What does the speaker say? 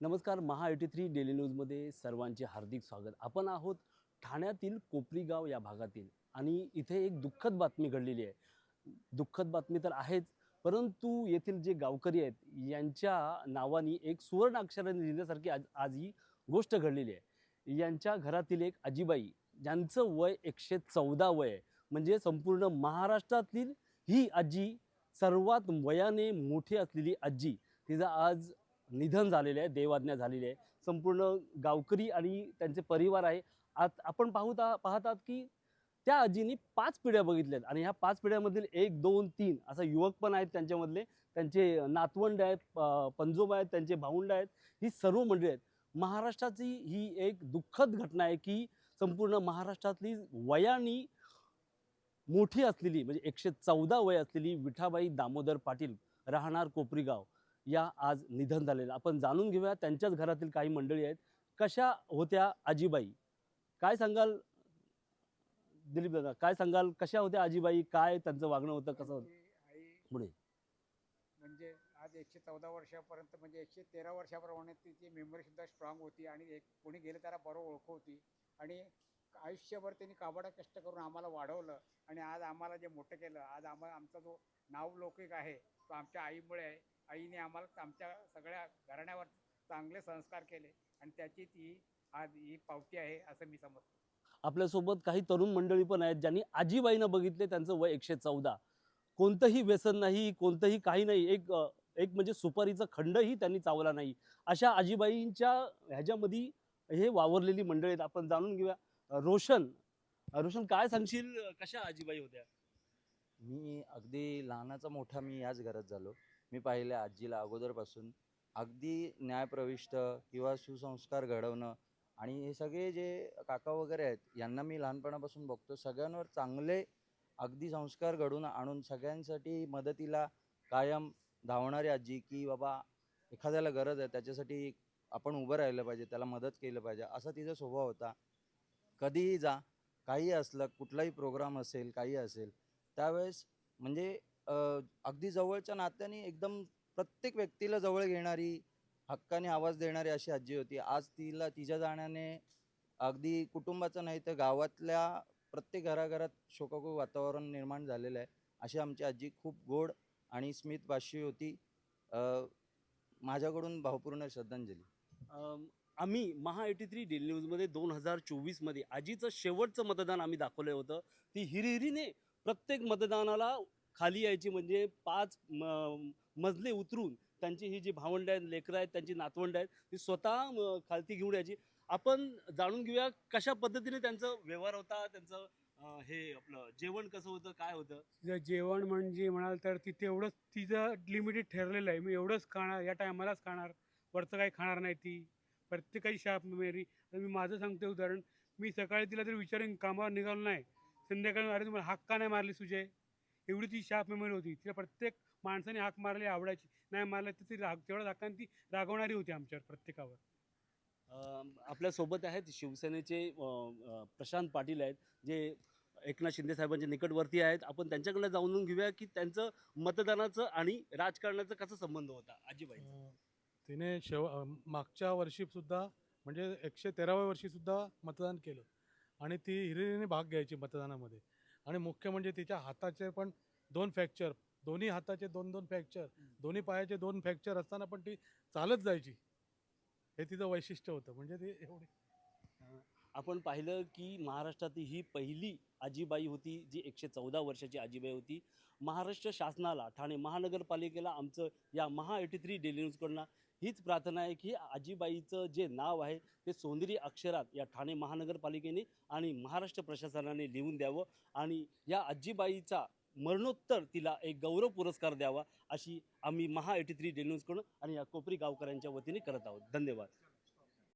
नमस्कार महा eighty three daily न्यूजमध्ये सर्वांचे हार्दिक स्वागत. आपण आहोत ठाण्यातील कोपरीगाव या भागातील आणि इथे एक दुःखद बातमी घडलेली आहे. दुःखद बातमी तर आहेच परंतु येथील जे गावकरी आहेत यांच्या नावाने एक सुवर्ण अक्षराने लिहिण्यासारखी आज आज ही गोष्ट घडलेली आहे. यांच्या घरातील एक आजीबाई ज्यांचं वय एकशे चौदा वय आहे म्हणजे संपूर्ण महाराष्ट्रातील ही आजी सर्वात वयाने मोठी असलेली आजी तिचा आज निधन झालेले आहे देवाज्ञा झालेली आहे. संपूर्ण गावकरी आणि त्यांचे परिवार आहे. आत आपण पाहता पाहतात की त्या आजीनी पाच पिढ्या बघितल्यात आणि ह्या पाच पिढ्यामधील एक दोन तीन असा युवक पण आहेत त्यांच्यामधले. त्यांचे नातवंड आहेत पंजोबा आहेत त्यांचे भाऊंड आहेत. ही सर्व मंडळी आहेत. महाराष्ट्राची ही एक दुःखद घटना आहे की संपूर्ण महाराष्ट्रातली वयानी मोठी असलेली म्हणजे एकशे चौदा वय असलेली विठाबाई दामोदर पाटील राहणार कोपरीगाव. या आज निधन झालेलं. आपण जाणून घेऊया त्यांच्याच घरातील काही मंडळी आहेत. कशा होत्या आजीबाई? काय सांगाल दिलीप दादा? काय सांगाल? कशा होत्या आजीबाई? काय त्यांचं वागणं होतं? कसं होतं? आई पुढे. म्हणजे आज एकशे चौदा वर्षापर्यंत म्हणजे एकशे तेरा वर्षाप्रमाणे तिची मेमरी सुद्धा स्ट्रॉंग होती आणि एक कोणी गेलं त्याला बरोबर ओळख होती. आणि आयुष्यभर त्यांनी काबाडा कष्ट करून आम्हाला वाढवलं आणि आज आम्हाला जे मोठं केलं आज आम्हाला आमचा जो नावलौकिक आहे तो आमच्या आईमुळे आहे. आईने आम्हाला आमच्या सगळ्या घराण्यावर चांगले संस्कार केले आणि त्याची ती आज ही पावती आहे असं मी समजतो. आपल्यासोबत काही तरुण मंडळी पण आहेत ज्यांनी आजीबाईनं बघितले त्यांचं वय एकशे चौदा. कोणतंही व्यसन नाही कोणतंही काही नाही एक एक म्हणजे सुपारीचा खंडही त्यांनी चावला नाही. अशा आजीबाईंच्या ह्याच्यामध्ये हे वावरलेली मंडळी आहेत. आपण जाणून घेऊया. रोशन रोशन काय सांगशील कशा आजीबाई होत्या? मी अगदी लहानाचा मोठा मी याच घरात झालो. मी पाहिले आजीला अगोदरपासून. अगदी न्यायप्रविष्ट किंवा सुसंस्कार घडवणं आणि हे सगळे जे काका वगैरे आहेत यांना मी लहानपणापासून बघतो. सगळ्यांवर चांगले अगदी संस्कार घडवून आणून सगळ्यांसाठी मदतीला कायम धावणारी आजी की बाबा एखाद्याला गरज आहे त्याच्यासाठी आपण उभं राहिलं पाहिजे त्याला मदत केलं पाहिजे असा तिचा स्वभाव होता. कधीही जा काही असलं कुठलाही प्रोग्राम असेल काही असेल त्यावेळेस म्हणजे अगदी जवळच्या नात्याने एकदम प्रत्येक व्यक्तीला जवळ घेणारी हक्काने आवाज देणारी अशी आजी होती. आज तिला तिच्या जाण्याने अगदी कुटुंबाचं नाही तर गावातल्या प्रत्येक घराघरात शोकाकू वातावरण निर्माण झालेलं आहे. अशी आमची आजी खूप गोड आणि स्मित भाषी होती माझ्याकडून भावपूर्ण श्रद्धांजली. आम्ही महा एटी थ्री डेली न्यूजमध्ये दोन हजार चोवीसमध्ये आजीचं शेवटचं मतदान आम्ही दाखवलं होतं. ती हिरिहिरीने प्रत्येक मतदानाला खाली यायची म्हणजे पाच म- मजले उतरून त्यांची ही जी भावंड आहेत लेकरं आहेत त्यांची नातवंड आहेत ती स्वतः खालती घेऊन यायची. आपण जाणून घेऊया कशा पद्धतीने त्यांचं व्यवहार होता त्यांचं हे आपलं जेवण कसं होतं काय होतं? तिचं जेवण म्हणजे म्हणाल तर तिथे एवढंच तिचं लिमिटेड ठरलेलं आहे. मी एवढंच खाणार या टायमालाच खाणार वरचं काही खाणार नाही ती. प्रत्येकाची शाप मेरी. तर मी माझं सांगते उदाहरण. मी सकाळी तिला जर विचारेन कामावर निघालो नाही. संध्याकाळी अरे तुम्हाला हाक का नाही मारली सुजय? एवढी ती शाप मेमरी होती. तिला प्रत्येक माणसाने हाक मारली आवडायची. नाही मारली तर ती राग तेवढ्या हाकाने ती रागवणारी होती आमच्यावर प्रत्येकावर. आपल्यासोबत आहेत शिवसेनेचे प्रशांत पाटील आहेत जे एकनाथ शिंदे साहेबांच्या निकटवर्ती आहेत. आपण त्यांच्याकडे जाणून घेऊया की त्यांचं मतदानाचं आणि राजकारणाचं कसं संबंध होता? आजीबाई तिने शेव मागच्या वर्षीसुद्धा म्हणजे एकशे तेराव्या वर्षीसुद्धा मतदान केलं. आणि ती हिरिरीने भाग घ्यायची मतदानामध्ये. आणि मुख्य म्हणजे तिच्या हाताचे पण दोन फ्रॅक्चर दोन्ही हाताचे दोन दोन फ्रॅक्चर दोन्ही पायाचे दोन फ्रॅक्चर असताना पण ती चालत जायची. हे तिचं वैशिष्ट्य होतं. म्हणजे ती एवढी आपण पाहिलं की महाराष्ट्रातील ही पहिली आजीबाई होती जी एकशे चौदा वर्षाची आजीबाई होती. महाराष्ट्र शासनाला ठाणे महानगरपालिकेला आमचं या महा एटी थ्री डेली न्यूजकडनं हीच प्रार्थना आहे की आजीबाईचं जे नाव आहे ते सोंदरी अक्षरात या ठाणे महानगरपालिकेने आणि महाराष्ट्र प्रशासनाने लिहून द्यावं आणि या आजीबाईचा मरणोत्तर तिला एक गौरव पुरस्कार द्यावा अशी आम्ही महा एटी थ्री डेली न्यूजकडून आणि या कोपरी गावकऱ्यांच्या वतीने करत आहोत. धन्यवाद.